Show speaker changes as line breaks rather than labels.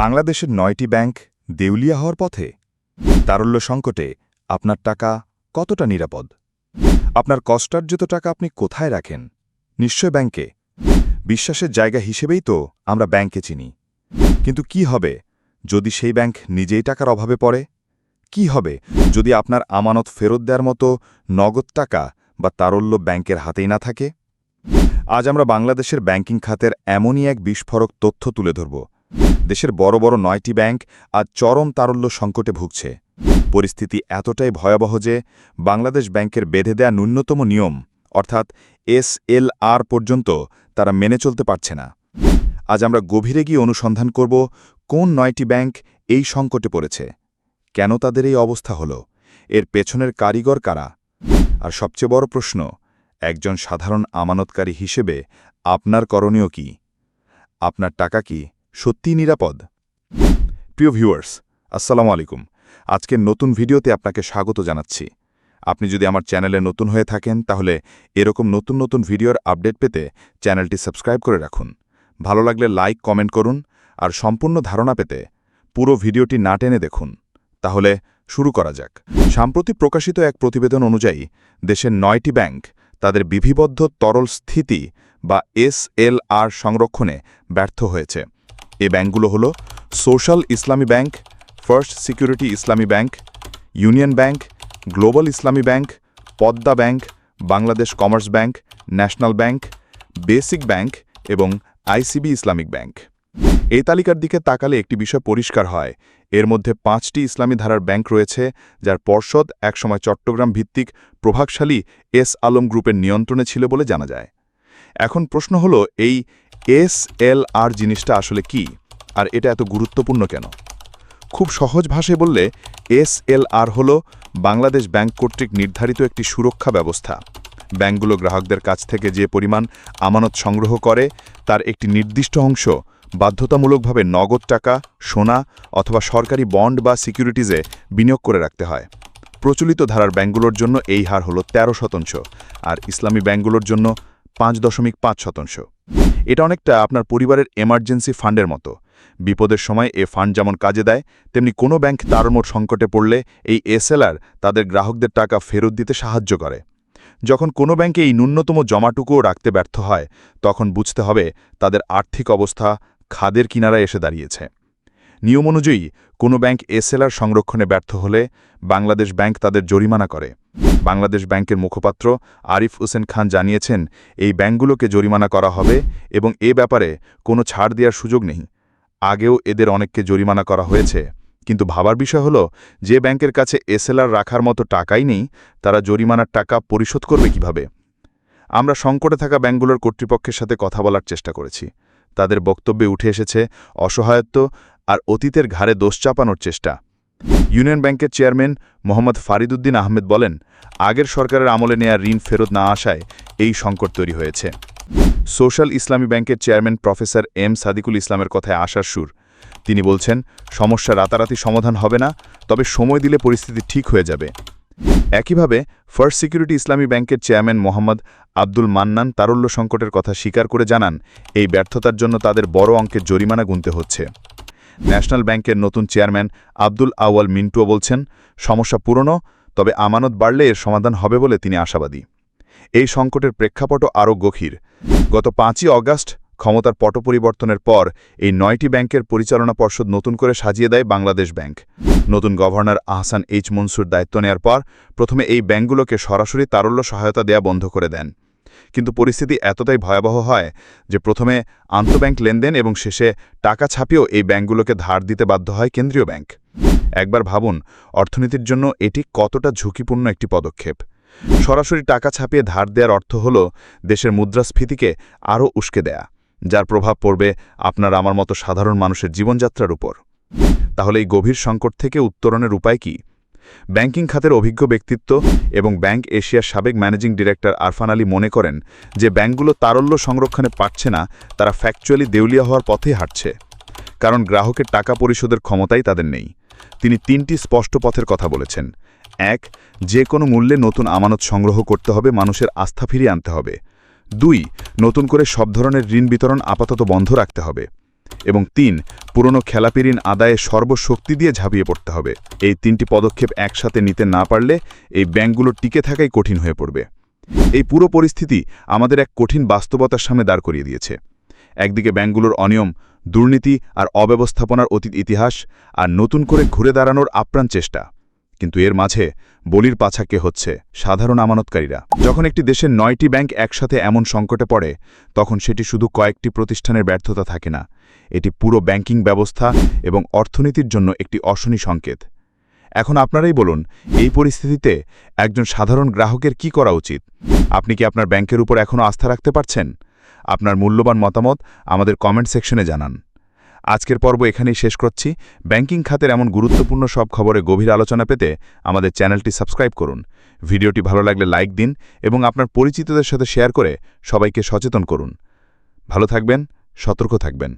বাংলাদেশের নয়টি ব্যাংক দেউলিয়া হওয়ার পথে তারল্য সংকটে আপনার টাকা কতটা নিরাপদ? আপনার কষ্টার্জিত টাকা আপনি কোথায় রাখেন? নিশ্চয় ব্যাংকে। বিশ্বাসের জায়গা হিসেবেই তো আমরা ব্যাংকে চিনি। কিন্তু কি হবে যদি সেই ব্যাংক নিজেই টাকার অভাবে পড়ে? কি হবে যদি আপনার আমানত ফেরত দেওয়ার মতো নগদ টাকা বা তারল্য ব্যাংকের হাতেই না থাকে? আজ আমরা বাংলাদেশের ব্যাংকিং খাতের এমনই এক বিস্ফোরক তথ্য তুলে ধরব। দেশের বড় বড় নয়টি ব্যাংক আজ চরম তারল্য সংকটে ভুগছে। পরিস্থিতি এতটাই ভয়াবহ যে বাংলাদেশ ব্যাংকের বেঁধে দেয়া ন্যূনতম নিয়ম, অর্থাৎ এসএলআর পর্যন্ত তারা মেনে চলতে পারছে না। আজ আমরা গভীরে গিয়ে অনুসন্ধান করব কোন নয়টি ব্যাংক এই সংকটে পড়েছে। কেন তাদের এই অবস্থা হল? এর পেছনের কারিগর কারা? আর সবচেয়ে বড় প্রশ্ন, একজন সাধারণ আমানতকারী হিসেবে আপনার করণীয় কি? আপনার টাকা কি? সত্যিই নিরাপদ। প্রিয় ভিউয়ার্স, আসসালামু আলাইকুম। আজকের নতুন ভিডিওতে আপনাকে স্বাগত জানাচ্ছি। আপনি যদি আমার চ্যানেলে নতুন হয়ে থাকেন, তাহলে এরকম নতুন নতুন ভিডিওর আপডেট পেতে চ্যানেলটি সাবস্ক্রাইব করে রাখুন। ভালো লাগলে লাইক, কমেন্ট করুন আর সম্পূর্ণ ধারণা পেতে পুরো ভিডিওটি না টেনে দেখুন। তাহলে শুরু করা যাক। সাম্প্রতিক প্রকাশিত এক প্রতিবেদন অনুযায়ী, দেশের নয়টি ব্যাংক তাদের বিধিবদ্ধ তরল স্থিতি বা এসএলআর সংরক্ষণে ব্যর্থ হয়েছে। এ ব্যাংকগুলো হল social Islami bank, first security Islami bank, union bank, global Islami bank, Padma bank, Bangladesh commerce bank, national bank, basic bank এবং আইসিবি ইসলামিক ব্যাংক। এই তালিকার দিকে তাকালে একটি বিষয় পরিষ্কার হয়। এর মধ্যে পাঁচটি ইসলামী ধারার ব্যাংক রয়েছে, যার পর্ষদ একসময় চট্টগ্রাম ভিত্তিক প্রভাবশালী এস আলম গ্রুপের নিয়ন্ত্রণে ছিল বলে জানা যায়। এখন প্রশ্ন হল, এই এস এল আর জিনিসটা আসলে কি? আর এটা এত গুরুত্বপূর্ণ কেন? খুব সহজ ভাষায় বললে, এস এল আর হল বাংলাদেশ ব্যাংক কর্তৃক নির্ধারিত একটি সুরক্ষা ব্যবস্থা। ব্যাংকগুলো গ্রাহকদের কাছ থেকে যে পরিমাণ আমানত সংগ্রহ করে, তার একটি নির্দিষ্ট অংশ বাধ্যতামূলকভাবে নগদ টাকা, সোনা অথবা সরকারি বন্ড বা সিকিউরিটিজে বিনিয়োগ করে রাখতে হয়। প্রচলিত ধারার ব্যাংকগুলোর জন্য এই হার হল ১৩ শতাংশ, আর ইসলামী ব্যাংকগুলোর জন্য পাঁচ দশমিক পাঁচ শতাংশ। এটা অনেকটা আপনার পরিবারের এমার্জেন্সি ফান্ডের মতো। বিপদের সময় এ ফান্ড যেমন কাজে দেয়, তেমনি কোনো ব্যাংক তারমোর সংকটে পড়লে এই এসএলআর তাদের গ্রাহকদের টাকা ফেরত দিতে সাহায্য করে। যখন কোনো ব্যাংকে এই ন্যূনতম জমাটুকুও রাখতে ব্যর্থ হয়, তখন বুঝতে হবে তাদের আর্থিক অবস্থা খাদের কিনারা এসে দাঁড়িয়েছে। নিয়ম অনুযায়ী কোনো ব্যাংক এসএলআর সংরক্ষণে ব্যর্থ হলে বাংলাদেশ ব্যাংক তাদের জরিমানা করে। বাংলাদেশ ব্যাংকের মুখপাত্র আরিফ হোসেন খান জানিয়েছেন, এই ব্যাংকগুলোকে জরিমানা করা হবে এবং এ ব্যাপারে কোনো ছাড় দেওয়ার সুযোগ নেই। আগেও এদের অনেককে জরিমানা করা হয়েছে। কিন্তু ভাবার বিষয় হল, যে ব্যাংকের কাছে এসএলআর রাখার মতো টাকাই নেই, তারা জরিমানার টাকা পরিশোধ করবে কীভাবে? আমরা সংকটে থাকা ব্যাংকগুলোর কর্তৃপক্ষের সাথে কথা বলার চেষ্টা করেছি। তাদের বক্তব্যে উঠে এসেছে অসহায়ত্ব আর অতীতের ঘাড়ে দোষ চাপানোর চেষ্টা। ইউনিয়ন ব্যাংকের চেয়ারম্যান মোহাম্মদ ফারিদুদ্দিন আহমেদ বলেন, আগের সরকারের আমলে নেয়া ঋণ ফেরত না আসায় এই সংকট তৈরি হয়েছে। সোশ্যাল ইসলামী ব্যাংকের চেয়ারম্যান প্রফেসর এম সাদিকুল ইসলামের কথায় আসার সুর। তিনি বলছেন, সমস্যা রাতারাতি সমাধান হবে না, তবে সময় দিলে পরিস্থিতি ঠিক হয়ে যাবে। একইভাবে, ফার্স্ট সিকিউরিটি ইসলামী ব্যাংকের চেয়ারম্যান মোহাম্মদ আব্দুল মান্নান তারল্য সংকটের কথা স্বীকার করে জানান, এই ব্যর্থতার জন্য তাদের বড় অঙ্কের জরিমানা গুনতে হচ্ছে। ন্যাশনাল ব্যাংকের নতুন চেয়ারম্যান আব্দুল আওয়াল মিন্টুও বলছেন, সমস্যা পুরনো, তবে আমানত বাড়লে এর সমাধান হবে বলে তিনি আশাবাদী। এই সংকটের প্রেক্ষাপটও আরও গভীর। গত পাঁচই অগাস্ট ক্ষমতার পট পরিবর্তনের পর এই নয়টি ব্যাংকের পরিচালনা পর্ষদ নতুন করে সাজিয়ে দেয় বাংলাদেশ ব্যাংক। নতুন গভর্নর আহসান এইচ মনসুর দায়িত্ব নেয়ার পর প্রথমে এই ব্যাংকগুলোকে সরাসরি তারল্য সহায়তা দেয়া বন্ধ করে দেন। কিন্তু পরিস্থিতি এতটাই ভয়াবহ হয় যে প্রথমে আন্তঃব্যাংক লেনদেন এবং শেষে টাকা ছাপিয়েও এই ব্যাংকগুলোকে ধার দিতে বাধ্য হয় কেন্দ্রীয় ব্যাংক। একবার ভাবুন, অর্থনীতির জন্য এটি কতটা ঝুঁকিপূর্ণ একটি পদক্ষেপ। সরাসরি টাকা ছাপিয়ে ধার দেওয়ার অর্থ হল দেশের মুদ্রাস্ফীতিকে আরও উস্কে দেয়া, যার প্রভাব পড়বে আপনার আমার মতো সাধারণ মানুষের জীবনযাত্রার উপর। তাহলে এই গভীর সংকট থেকে উত্তরণের উপায় কি? ব্যাংকিং খাতের অভিজ্ঞ ব্যক্তিত্ব এবং ব্যাংক এশিয়ার সাবেক ম্যানেজিং ডিরেক্টর আরফান আলী মনে করেন যে ব্যাংকগুলো তারল্য সংরক্ষণে পারছে না, তারা ফ্যাকচুয়ালি দেউলিয়া হওয়ার পথেই হাঁটছে। কারণ গ্রাহকের টাকা পরিশোধের ক্ষমতাই তাদের নেই। তিনি তিনটি স্পষ্ট পথের কথা বলেছেন। এক, যে কোনো মূল্যে নতুন আমানত সংগ্রহ করতে হবে, মানুষের আস্থা ফিরিয়ে আনতে হবে। দুই, নতুন করে সব ধরনের ঋণ বিতরণ আপাতত বন্ধ রাখতে হবে।
এবং তিন, পুরনো খেলাপি ঋণ আদায়ে সর্বশক্তি দিয়ে ঝাঁপিয়ে পড়তে হবে। এই তিনটি পদক্ষেপ একসাথে নিতে না পারলে এই ব্যাংকগুলো টিকে থাকাই কঠিন হয়ে পড়বে। এই পুরো পরিস্থিতি আমাদের এক কঠিন বাস্তবতার সামনে দাঁড় করিয়ে দিয়েছে। একদিকে ব্যাংকগুলোর অনিয়ম, দুর্নীতি আর অব্যবস্থাপনার অতীত ইতিহাস আর নতুন করে ঘুরে দাঁড়ানোর আপ্রাণ চেষ্টা। কিন্তু এর মাঝে বলির পাছাকে হচ্ছে? সাধারণ আমানতকারীরা। যখন একটি দেশের নয়টি ব্যাংক একসাথে এমন সংকটে পড়ে, তখন সেটি শুধু কয়েকটি প্রতিষ্ঠানের ব্যর্থতা থাকে না এটি পুরো ব্যাংকিং ব্যবস্থা এবং অর্থনীতির জন্য একটি অশনি সংকেত। এখন আপনারাই বলুন, এই পরিস্থিতিতে একজন সাধারণ গ্রাহকের কি করা উচিত? আপনি কি আপনার ব্যাংকের উপর এখনও আস্থা রাখতে পারছেন? আপনার মূল্যবান মতামত আমাদের কমেন্ট সেকশনে জানান। আজকের পর্ব এখানেই শেষ করছি। ব্যাংকিং খাতের এমন গুরুত্বপূর্ণ সব খবরে গভীর আলোচনা পেতে আমাদের চ্যানেলটি সাবস্ক্রাইব করুন। ভিডিওটি ভালো লাগলে লাইক দিন এবং আপনার পরিচিতদের সাথে শেয়ার করে সবাইকে সচেতন করুন। ভালো থাকবেন, সতর্ক থাকবেন।